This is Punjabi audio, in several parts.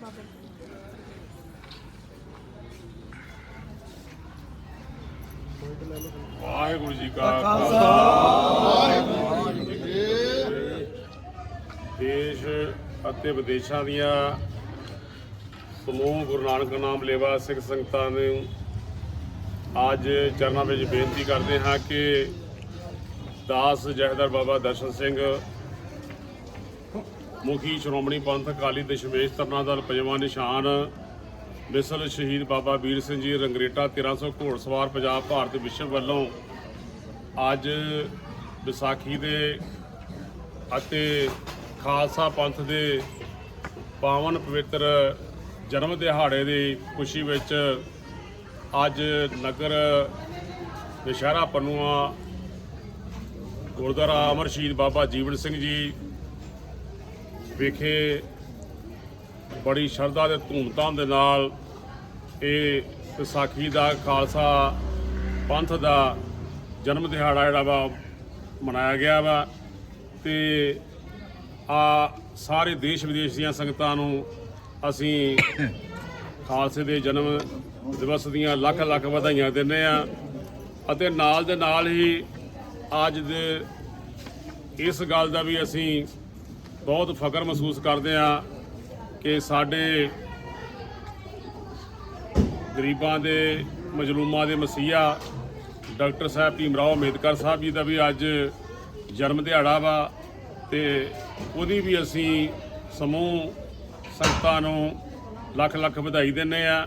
ਜੀ ਵਾਹਿਗੁਰੂ ਜੀ ਕਾ ਦੇਸ਼ ਅਤੇ ਵਿਦੇਸ਼ਾਂ ਦੀਆਂ ਸਮੂਹ ਗੁਰੂ ਨਾਨਕ ਨਾਮ ਲੇਵਾ ਸਿੱਖ ਸੰਗਤਾਂ ਨੂੰ ਅੱਜ ਚਰਨਾਂ ਵਿੱਚ ਬੇਨਤੀ ਕਰਦੇ ਹਾਂ ਕਿ ਦਾਸ ਜਹਦਰ ਬਾਬਾ ਦਰਸ਼ਨ ਸਿੰਘ ਮੁਖੀ ਸ਼੍ਰੋਮਣੀ ਪੰਥ ਅਕਾਲੀ ਦਸ਼ਮੇਸ਼ ਤਰਨਾ ਦਲ ਪੰਜਵਾਂ ਨਿਸ਼ਾਨ। ਮਿਸਲ ਸ਼ਹੀਦ ਬਾਬਾ ਵੀਰ ਸਿੰਘ ਜੀ ਰੰਗਰੇਟਾ 1300 ਘੋੜਸਵਾਰ ਪੰਜਾਬ ਭਾਰਤ ਵਿਸ਼ਵ ਵੱਲੋਂ ਅੱਜ ਵਿਸਾਖੀ ਦੇ ਅਤੇ ਖਾਲਸਾ ਪੰਥ ਦੇ ਪਾਵਨ ਪਵਿੱਤਰ ਜਨਮ ਦਿਹਾੜੇ ਦੀ ਖੁਸ਼ੀ ਵਿੱਚ ਅੱਜ ਨਗਰ ਦੁਸ਼ਹਿਰਾ ਪੰਨੂਆ ਗੁਰਦੁਆਰਾ ਅਮਰ ਸ਼ਹੀਦ ਬਾਬਾ ਜੀਵਨ ਸਿੰਘ ਜੀ ਵਿਖੇ ਬੜੀ ਸ਼ਰਧਾ ਤੇ ਧੂਮਧਾਮ ਦੇ ਨਾਲ ਇਹ ਵਿਸਾਖੀ ਦਾ ਖਾਲਸਾ ਪੰਥ ਦਾ ਜਨਮ ਦਿਹਾੜਾ ਜਿਹੜਾ ਵਾ, ਮਨਾਇਆ ਗਿਆ ਵਾ ਤੇ ਆ ਸਾਰੇ ਦੇਸ਼ ਵਿਦੇਸ਼ ਦੀਆਂ ਸੰਗਤਾਂ ਨੂੰ ਅਸੀਂ ਖਾਲਸੇ ਦੇ ਜਨਮ ਦਿਵਸ ਦੀਆਂ ਲੱਖ ਲੱਖ ਵਧਾਈਆਂ ਦਿੰਦੇ ਆ ਅਤੇ ਨਾਲ ਦੇ ਨਾਲ ਹੀ ਅੱਜ ਦੇ ਇਸ ਗੱਲ ਦਾ ਵੀ ਅਸੀਂ ਬਹੁਤ ਫਖਰ ਮਹਿਸੂਸ ਕਰਦੇ ਆ ਕਿ ਸਾਡੇ ਗਰੀਬਾਂ ਦੇ, ਮਜਲੂਮਾਂ ਦੇ ਮਸੀਹਾ ਡਾਕਟਰ ਸਾਹਿਬ ਭੀਮਰਾਓ ਅੰਬੇਦਕਰ ਸਾਹਿਬ ਜੀ ਦਾ ਵੀ ਅੱਜ ਜਨਮ ਦਿਹਾੜਾ ਵਾ ਤੇ ਉਹਦੀ ਵੀ ਅਸੀਂ ਸਮੂਹ ਸੰਗਤਾਂ ਨੂੰ ਲੱਖ ਲੱਖ ਵਧਾਈ ਦਿੰਦੇ ਆ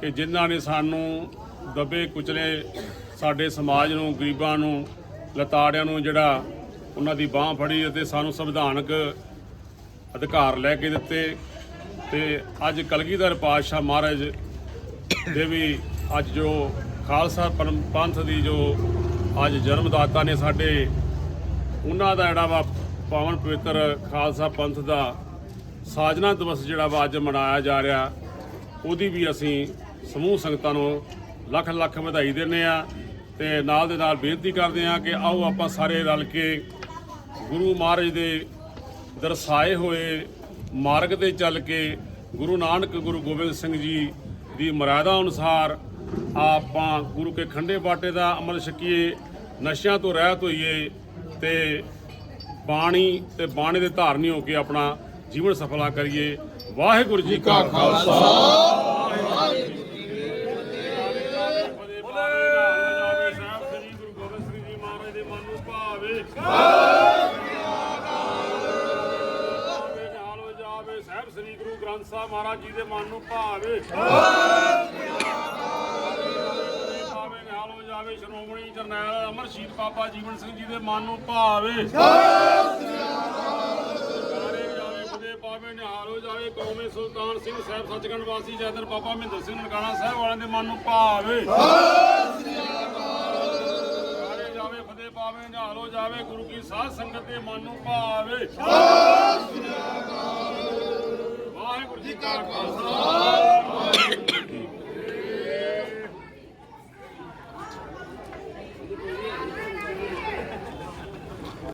ਕਿ ਜਿਨ੍ਹਾਂ ਨੇ ਸਾਨੂੰ ਦਬੇ ਕੁਚਲੇ ਸਾਡੇ ਸਮਾਜ ਨੂੰ, ਗਰੀਬਾਂ ਨੂੰ, ਲਤਾੜਿਆਂ ਨੂੰ ਜਿਹੜਾ ਉਹਨਾਂ ਦੀ ਬਾਹ ਫੜੀ ਅਤੇ ਸਾਨੂੰ ਸੰਵਿਧਾਨਕ ਅਧਿਕਾਰ ਲੈ ਕੇ ਦਿੱਤੇ ਤੇ ਅੱਜ ਕਲਗੀਧਰ ਪਾਤਸ਼ਾਹ ਮਹਾਰਾਜ ਦੇ ਵੀ ਅੱਜ ਜੋ ਖਾਲਸਾ ਪੰ- ਪੰਥ ਦੀ ਜੋ ਅੱਜ ਜਨਮਦਾਤਾ ਨੇ ਸਾਡੇ, ਉਹਨਾਂ ਦਾ ਜਿਹੜਾ ਵਾ ਪਾਵਨ ਪਵਿੱਤਰ ਖਾਲਸਾ ਪੰਥ ਦਾ ਸਾਜਨਾ ਦਿਵਸ ਜਿਹੜਾ ਵਾ ਅੱਜ ਮਨਾਇਆ ਜਾ ਰਿਹਾ, ਉਹਦੀ ਵੀ ਅਸੀਂ ਸਮੂਹ ਸੰਗਤਾਂ ਨੂੰ ਲੱਖ ਲੱਖ ਵਧਾਈ ਦਿੰਦੇ ਆ ਤੇ ਨਾਲ ਦੇ ਨਾਲ ਬੇਨਤੀ ਕਰਦੇ ਆ ਕਿ ਆਓ ਆਪਾਂ ਸਾਰੇ ਰਲ ਕੇ ਗੁਰੂ ਮਹਾਰਾਜ ਦੇ ਦਰਸਾਏ ਹੋਏ ਮਾਰਗ ਤੇ ਚੱਲ ਕੇ ਗੁਰੂ ਨਾਨਕ ਗੁਰੂ ਗੋਬਿੰਦ ਸਿੰਘ ਜੀ ਦੀ ਮਰਿਆਦਾ ਅਨੁਸਾਰ ਆਪਾਂ ਗੁਰੂ ਕੇ ਖੰਡੇ ਬਾਟੇ ਦਾ ਅਮਲ ਛਕੀਏ ਨਸ਼ਿਆਂ ਤੋਂ ਰਹਿਤ ਹੋਈਏ ਤੇ ਬਾਣੀ ਤੇ ਬਾਣੀ ਦੇ ਧਾਰਨੀ ਹੋ ਕੇ ਆਪਣਾ ਜੀਵਨ ਸਫਲਾ ਕਰੀਏ ਵਾਹਿਗੁਰੂ ਜੀ ਕਾ ਖਾਲਸਾ ਸ੍ਰੀ ਗੁਰੂ ਗੋਬਿੰਦ ਸਿੰਘ ਜੀ ਮਹਾਰਾਜ ਦੇ ਮਨ ਨੂੰ ਭਾਵੇ ਭਾਵੇ ਸਾਹਿਬ, ਸ੍ਰੀ ਗੁਰੂ ਗ੍ਰੰਥ ਸਾਹਿਬ ਮਹਾਰਾਜ ਜੀ ਦੇ ਮਨ ਨੂੰ ਭਾਵੇ। ਭਾਵੇ ਨਾਲ ਹੋ ਜਾਵੇ, ਸ਼੍ਰੋਮਣੀ ਜਰਨੈਲ ਅਮਰ ਬਾਬਾ ਜੀਵਨ ਸਿੰਘ ਜੀ ਦੇ ਮਨ ਨੂੰ ਭਾਵੇ। ਪਾਵੇ, ਨਿਹਾਲ ਹੋ ਜਾਵੇ, ਕੌਮੇ ਸੁਲਤਾਨ ਸਿੰਘ ਸਾਹਿਬ, ਸੱਚਖੰਡ ਵਾਸੀ ਜੈਦਰ ਬਾਬਾ ਮਹਿੰਦਰ ਸਿੰਘ ਨਨਕਾਣਾ ਸਾਹਿਬ ਵਾਲਿਆਂ ਦੇ ਮਨ ਨੂੰ ਭਾਵੇ। ਸਾਰੇ ਜਾਵੇ ਫਤਿਹ ਪਾਵੇ, ਨਿਹਾਲ ਹੋ ਜਾਵੇ, ਗੁਰੂ ਕੀ ਸਾਧ ਸੰਗਤ ਦੇ ਮਨ ਨੂੰ ਭਾਵੇ।